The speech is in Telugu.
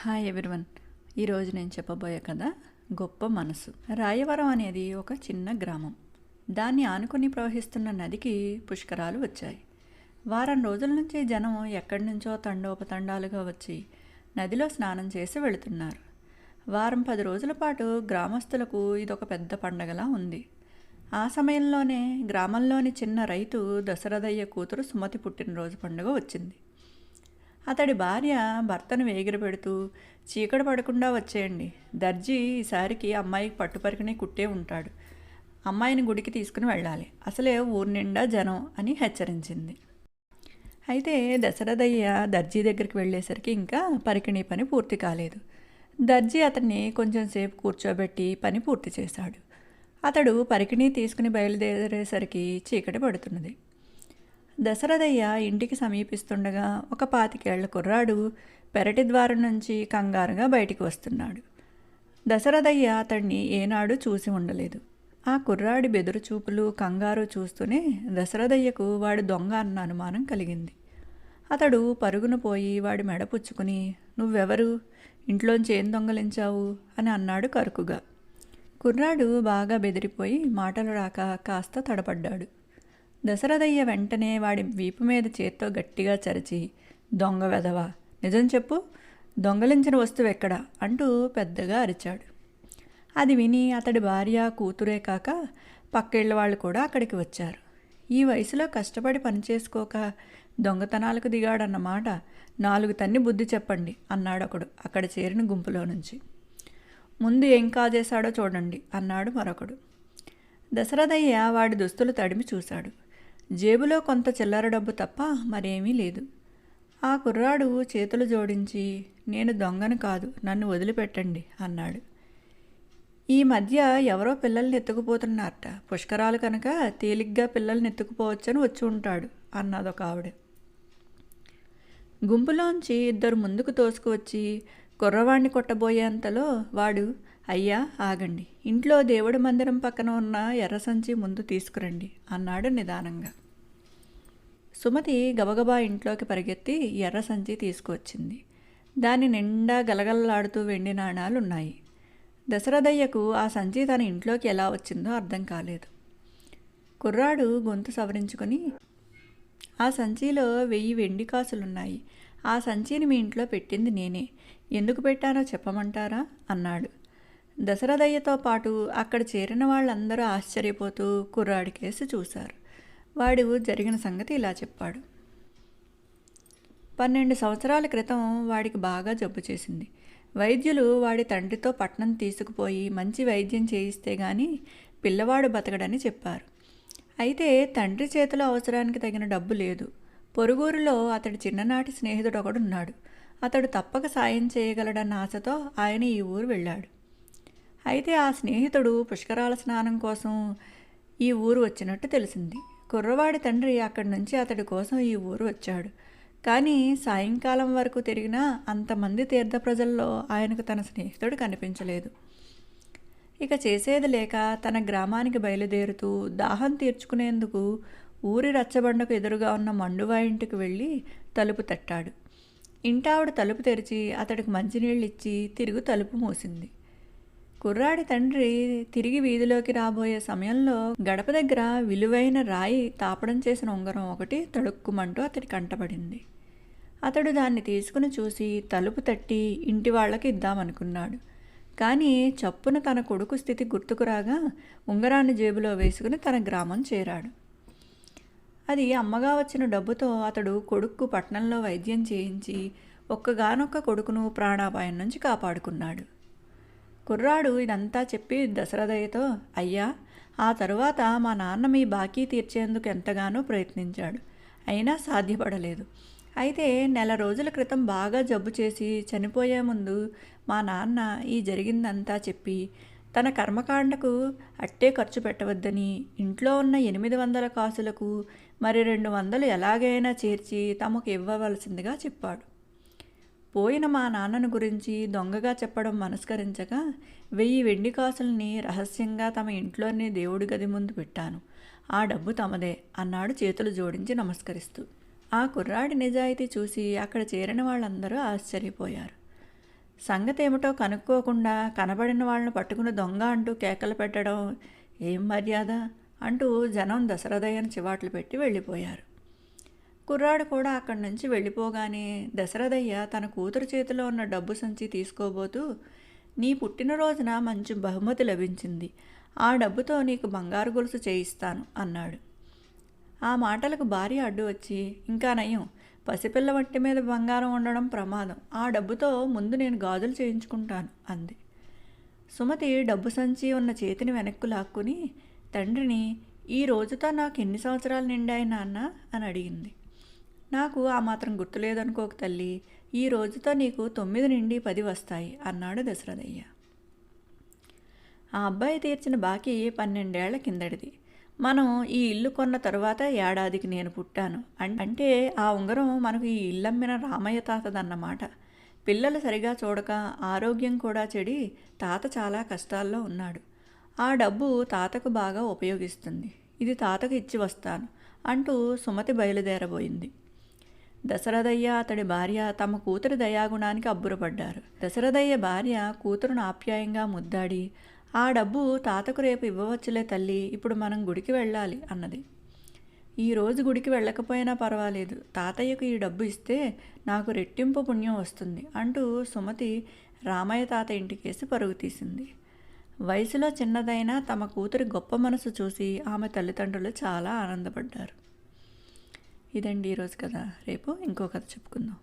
హాయ్ ఎవ్రీవన్ ఈరోజు నేను చెప్పబోయే కథ గొప్ప మనసు. రాయవరం అనేది ఒక చిన్న గ్రామం. దాన్ని ఆనుకొని ప్రవహిస్తున్న నదికి పుష్కరాలు వచ్చాయి. వారం రోజుల నుంచి జనం ఎక్కడి నుంచో తండోపతండాలుగా వచ్చి నదిలో స్నానం చేసి వెళుతున్నారు. వారం పది రోజుల పాటు గ్రామస్తులకు ఇదొక పెద్ద పండగలా ఉంది. ఆ సమయంలోనే గ్రామంలోని చిన్న రైతు దశరథయ్య కూతురు సుమతి పుట్టినరోజు పండుగ వచ్చింది. అతడి భార్య భర్తను వేగిరి పెడుతూ చీకటి పడకుండా వచ్చేయండి. దర్జీ ఈసారికి అమ్మాయికి పట్టుపరికిని కుట్టే ఉంటాడు. అమ్మాయిని గుడికి తీసుకుని వెళ్ళాలి. అసలే ఊరి నిండా జనం అని హెచ్చరించింది. అయితే దశరథయ్య దర్జీ దగ్గరికి వెళ్ళేసరికి ఇంకా పరికిణి పని పూర్తి కాలేదు. దర్జీ అతన్ని కొంచెం సేపు కూర్చోబెట్టి పని పూర్తి చేశాడు. అతడు పరికిణి తీసుకుని బయలుదేరేసరికి చీకటి పడుతున్నది. దశరథయ్య ఇంటికి సమీపిస్తుండగా ఒక పాతికేళ్ళ కుర్రాడు పెరటి ద్వారం నుంచి కంగారుగా బయటికి వస్తున్నాడు. దశరథయ్య అతన్ని ఏనాడు చూసి ఉండలేదు. ఆ కుర్రాడి బెదురు చూపులు కంగారు చూస్తూనే దశరథయ్యకు వాడు దొంగ అన్న అనుమానం కలిగింది. అతడు పరుగున పోయి వాడి మెడ పుచ్చుకుని నువ్వెవరు? ఇంట్లోంచి ఏం దొంగలించావు? అని అన్నాడు కరుకుగా. కుర్రాడు బాగా బెదిరిపోయి మాటలు రాక కాస్త తడపడ్డాడు. దశరథయ్య వెంటనే వాడి వీపు మీద చేత్తో గట్టిగా చరిచి దొంగ వెధవ నిజం చెప్పు దొంగలించిన వస్తువు ఎక్కడ? అంటూ పెద్దగా అరిచాడు. అది విని అతడి భార్య కూతురే కాక పక్కేళ్ళ వాళ్ళు కూడా అక్కడికి వచ్చారు. ఈ వయసులో కష్టపడి పనిచేసుకోక దొంగతనాలకు దిగాడన్నమాట నాలుగు తన్ని బుద్ధి చెప్పండి అన్నాడొకడు అక్కడ చేరిన గుంపులో నుంచి. ముందు ఏం కాజేశాడో చూడండి అన్నాడు మరొకడు. దశరథయ్య వాడి దుస్తులు తడిమి చూశాడు. జేబులో కొంత చిల్లర డబ్బు తప్ప మరేమీ లేదు. ఆ కుర్రాడు చేతులు జోడించి నేను దొంగను కాదు నన్ను వదిలిపెట్టండి అన్నాడు. ఈ మధ్య ఎవరో పిల్లల్ని ఎత్తుకుపోతున్నారట. పుష్కరాలు కనుక తేలిగ్గా పిల్లల్ని ఎత్తుకుపోవచ్చని వచ్చి ఉంటాడు అన్నదొక ఆవిడ. గుంపులోంచి ఇద్దరు ముందుకు తోసుకువచ్చి కుర్రవాణ్ణి కొట్టబోయేంతలో వాడు అయ్యా ఆగండి. ఇంట్లో దేవుడి మందిరం పక్కన ఉన్న ఎర్ర సంచి ముందు తీసుకురండి అన్నాడు నిదానంగా. సుమతి గబగబా ఇంట్లోకి పరిగెత్తి ఎర్ర సంచి తీసుకువచ్చింది. దాని నిండా గలగలలాడుతూ వెండి నాణాలు ఉన్నాయి దశరథయ్యకు ఆ సంచి తన ఇంట్లోకి ఎలా వచ్చిందో అర్థం కాలేదు. కుర్రాడు గొంతు సవరించుకొని ఆ సంచిలో వెయ్యి వెండి కాసులున్నాయి. ఆ సంచిని మీ ఇంట్లో పెట్టింది నేనే. ఎందుకు పెట్టానో చెప్పమంటారా? అన్నాడు. దశరథయ్యతో పాటు అక్కడ చేరిన వాళ్ళందరూ ఆశ్చర్యపోతూ కుర్రాడి కేసు చూశారు. వాడు జరిగిన సంగతి ఇలా చెప్పాడు. పన్నెండు సంవత్సరాల క్రితం వాడికి బాగా జబ్బు చేసింది. వైద్యులు వాడి తండ్రితో పట్నం తీసుకుపోయి మంచి వైద్యం చేయిస్తే కానీ పిల్లవాడు బతకడని చెప్పారు. అయితే తండ్రి చేతిలో అవసరానికి తగిన డబ్బు లేదు. పొరుగురులో అతడి చిన్ననాటి స్నేహితుడు ఒకడున్నాడు అతడు తప్పక సాయం చేయగలడన్న ఆశతో ఆయన ఈ ఊరు వెళ్ళాడు. అయితే ఆ స్నేహితుడు పుష్కరాల స్నానం కోసం ఈ ఊరు వచ్చినట్టు తెలిసింది. కుర్రవాడి తండ్రి అక్కడి నుంచి అతడి కోసం ఈ ఊరు వచ్చాడు. కానీ సాయంకాలం వరకు తిరిగినా అంతమంది తీర్థ ప్రజల్లో ఆయనకు తన స్నేహితుడు కనిపించలేదు. ఇక చేసేది లేక తన గ్రామానికి బయలుదేరుతూ దాహం తీర్చుకునేందుకు ఊరి రచ్చబండకు ఎదురుగా ఉన్న మండువా ఇంటికి వెళ్ళి తలుపు తట్టాడు. ఇంటావిడ తలుపు తెరిచి అతడికి మంచినీళ్ళు ఇచ్చి తిరుగు తలుపు మూసింది. కుర్రాడి తండ్రి తిరిగి వీధిలోకి రాబోయే సమయంలో గడప దగ్గర విలువైన రాయి తాపడం చేసిన ఉంగరం ఒకటి తడుక్కుమంటూ అతడి కంటపడింది. అతడు దాన్ని తీసుకుని చూసి తలుపు తట్టి ఇంటి వాళ్ళకి ఇద్దామనుకున్నాడు. కానీ చప్పున తన కొడుకు స్థితి గుర్తుకు రాగా ఉంగరాన్ని జేబులో వేసుకుని తన గ్రామం చేరాడు. అది అమ్మగా వచ్చిన డబ్బుతో అతడు కొడుక్కు పట్నంలో వైద్యం చేయించి ఒక్కగానొక్క కొడుకును ప్రాణాపాయం నుంచి కాపాడుకున్నాడు. కుర్రాడు ఇదంతా చెప్పి దశరథయ్యతో అయ్యా ఆ తరువాత మా నాన్న మీ బాకీ తీర్చేందుకు ఎంతగానో ప్రయత్నించాడు. అయినా సాధ్యపడలేదు. అయితే నెల రోజుల క్రితం బాగా జబ్బు చేసి చనిపోయే ముందు మా నాన్న ఈ జరిగిందంతా చెప్పి తన కర్మకాండకు అట్టే ఖర్చు పెట్టవద్దని ఇంట్లో ఉన్న ఎనిమిది వందల కాసులకు మరి రెండు వందలు ఎలాగైనా చేర్చి తమకు ఇవ్వవలసిందిగా చెప్పాడు. పోయిన మా నాన్నను గురించి దొంగగా చెప్పడం మనస్కరించగా వెయ్యి వెండి కాసుల్ని రహస్యంగా తమ ఇంట్లోనే దేవుడి గది ముందు పెట్టాను. ఆ డబ్బు తమదే అన్నాడు చేతులు జోడించి నమస్కరిస్తూ. ఆ కుర్రాడి నిజాయితీ చూసి అక్కడ చేరిన వాళ్ళందరూ ఆశ్చర్యపోయారు. సంగతి ఏమిటో కనుక్కోకుండా కనబడిన వాళ్ళని పట్టుకుని దొంగ అంటూ కేకలు పెట్టడం ఏం మర్యాద? అంటూ జనం దశరథయ్యను చివాట్లు పెట్టి వెళ్ళిపోయారు. కుర్రాడు కూడా అక్కడి నుంచి వెళ్ళిపోగానే దశరథయ్య తన కూతురు చేతిలో ఉన్న డబ్బు సంచి తీసుకోబోతూ నీ పుట్టినరోజున మంచి బహుమతి లభించింది. ఆ డబ్బుతో నీకు బంగారు గొలుసు చేయిస్తాను అన్నాడు. ఆ మాటలకు భార్య అడ్డు వచ్చి ఇంకా నయం. పసిపిల్ల వంటి మీద బంగారం ఉండడం ప్రమాదం. ఆ డబ్బుతో ముందు నేను గాజులు చేయించుకుంటాను అంది. సుమతి డబ్బు సంచి ఉన్న చేతిని వెనక్కు లాక్కుని తండ్రిని ఈ రోజుతో నాకు ఎన్ని సంవత్సరాలు నిండాయి నాన్న? అని అడిగింది. నాకు ఆ మాత్రం గుర్తులేదనుకోక తల్లి. ఈ రోజుతో నీకు తొమ్మిది నుండి పది వస్తాయి అన్నాడు దశరథయ్య. ఆ అబ్బాయి తీర్చిన బాకీ పన్నెండేళ్ళ కిందటిది. మనం ఈ ఇల్లు కొన్న తరువాత ఏడాదికి నేను పుట్టాను. అంటే ఆ ఉంగరం మనకు ఈ ఇల్లమ్మిన రామయ్య తాతదన్నమాట. పిల్లలు సరిగా చూడక ఆరోగ్యం కూడా చెడి తాత చాలా కష్టాల్లో ఉన్నాడు. ఆ డబ్బు తాతకు బాగా ఉపయోగిస్తుంది. ఇది తాతకు ఇచ్చి వస్తాను అంటూ సుమతి బయలుదేరబోయింది. దశరథయ్య అతడి భార్య తమ కూతురి దయాగుణానికి అబ్బురపడ్డారు. దశరథయ్య భార్య కూతురును ఆప్యాయంగా ముద్దాడి ఆ డబ్బు తాతకు రేపు ఇవ్వవచ్చులే తల్లి ఇప్పుడు మనం గుడికి వెళ్ళాలి అన్నది. ఈ రోజు గుడికి వెళ్ళకపోయినా పర్వాలేదు. తాతయ్యకు ఈ డబ్బు ఇస్తే నాకు రెట్టింపు పుణ్యం వస్తుంది అంటూ సుమతి రామయ్య తాత ఇంటికేసి పరుగు తీసింది. వయసులో చిన్నదైనా తమ కూతురి గొప్ప మనసు చూసి ఆమె తల్లిదండ్రులు చాలా ఆనందపడ్డారు. ఇదండి ఈరోజు కథ. రేపు ఇంకో కథ చెప్పుకుందాం.